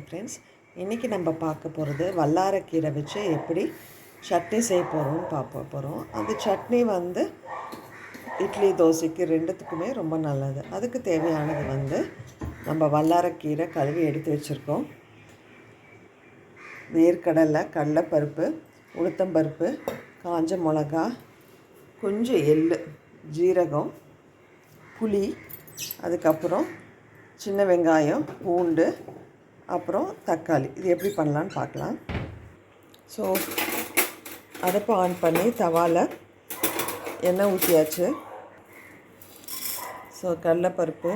Morning friends இன்றைக்கி நம்ம பார்க்க போகிறது வல்லாரக்கீரை வச்சு எப்படி சட்னி செய்ய போகிறோம்னு பார்க்க போகிறோம் அந்த சட்னி வந்து இட்லி தோசைக்கு ரெண்டுத்துக்குமே ரொம்ப நல்லது. அதுக்கு தேவையானது வந்து நம்ம வல்லாரக்கீரை கழுவி எடுத்து வச்சுருக்கோம். வேர்க்கடலை கடலைப்பருப்பு உளுத்தம்பருப்பு காஞ்ச மிளகா கொஞ்சம் எள்ளு ஜீரகம் புளி அதுக்கப்புறம் சின்ன வெங்காயம் பூண்டு அப்புறம் தக்காளி. இது எப்படி பண்ணலான்னு பார்க்கலாம். ஸோ அடுப்பை ஆன் பண்ணி தவாவில் எண்ணெய் ஊற்றியாச்சு ஸோ கடலைப்பருப்பு.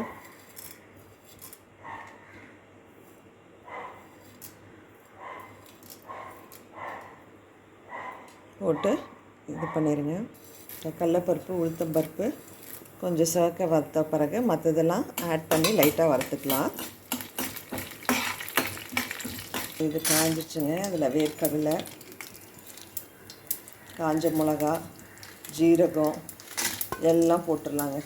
போட்டு இது பண்ணிடுங்க கடலைப்பருப்பு உளுத்தம்பருப்பு கொஞ்சம் சேர்க்க வறுத்த பிறகு மற்றதெல்லாம் ஆட் பண்ணி லைட்டாக வறுத்துக்கலாம். இது காஞ்சிச்சுங்க அதில் வேர்க்கடலை காஞ்ச மிளகா ஜீரகம் எல்லாம் போட்டுடலாங்க.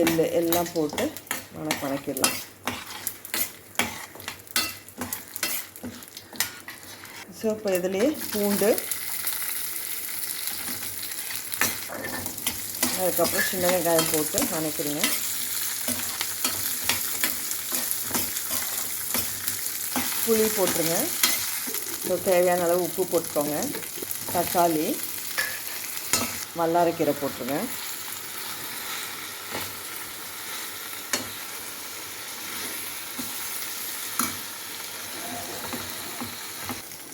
எள் எல்லாம் போட்டு வணக்க வணக்கிடலாம். ஸோ இப்போ இதுலேயே பூண்டு. அதுக்கப்புறம் சின்ன வெங்காயம் போட்டு வணக்கிறீங்க புளி போட்டுருங்க. ஸோ தேவையான அளவு உப்பு போட்டுக்கோங்க. தக்காளி வல்லாரக்கீரை போட்டுருங்க.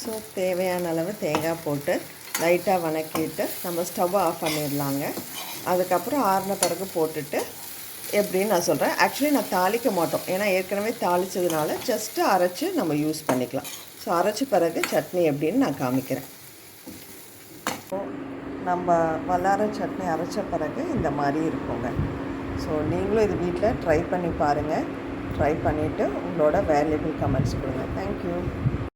ஸோ தேவையான அளவு தேங்காய் போட்டு லைட்டாக வணக்கிட்டு நம்ம ஸ்டவ் ஆஃப் பண்ணிடலாங்க. அதுக்கப்புறம் ஆறின பிறகு போட்டுட்டு எப்படின்னு நான் சொல்கிறேன் ஆக்சுவலி நான் தாளிக்க மாட்டோம். ஏன்னா ஏற்கனவே தாளித்ததுனால ஜஸ்ட்டு அரைச்சி நம்ம யூஸ் பண்ணிக்கலாம். ஸோ அரைச்ச பிறகு சட்னி எப்படின்னு நான் காமிக்கிறேன். நம்ம வல்லார சட்னி அரைச்ச பிறகு இந்த மாதிரி இருக்குங்க. ஸோ நீங்களும் இது வீட்டில் ட்ரை பண்ணி பாருங்கள் ட்ரை பண்ணிவிட்டு உங்களோட வேல்யூபிள் கமெண்ட்ஸ் கொடுங்க. தேங்க்யூ